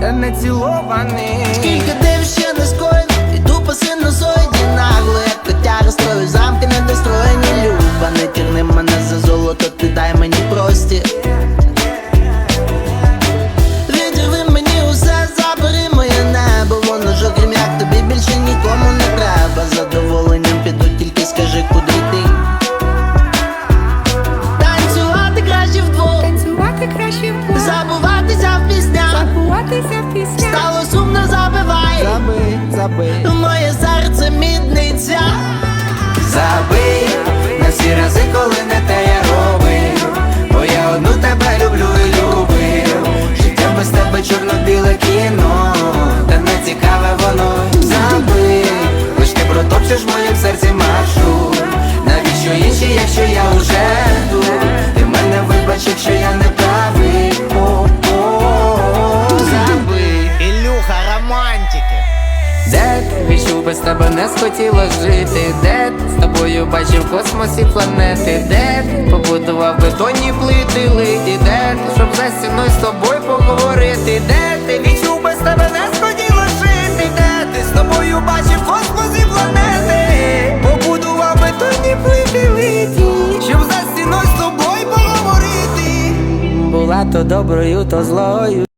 та. Забий, забий. Моє серце мідниця Забий. На всі рази, коли не те я робив. Бо я одну тебе люблю і любив. Життя без тебе чорно-біле кіно. Та не цікаве воно. Забий. Лиш ти протопчеш в моїм серці маршрут Навіщо інші, якщо я уже тут Ти мене вибач, якщо я не правий. О-о-о. Забий. Ілюха романтики Де ти відчув без тебе не схотіло жити? Де з тобою бачив в космосі планети? Де ти побудував бетонні плити литі? Де щоб за стіною з тобою поговорити? Де ти відчув без тебе не схотіло жити? Де ти з тобою бачив в космосі планети? Побудував бетонні плити литі, щоб за стіною з тобою поговорити? Була то доброю, то злою.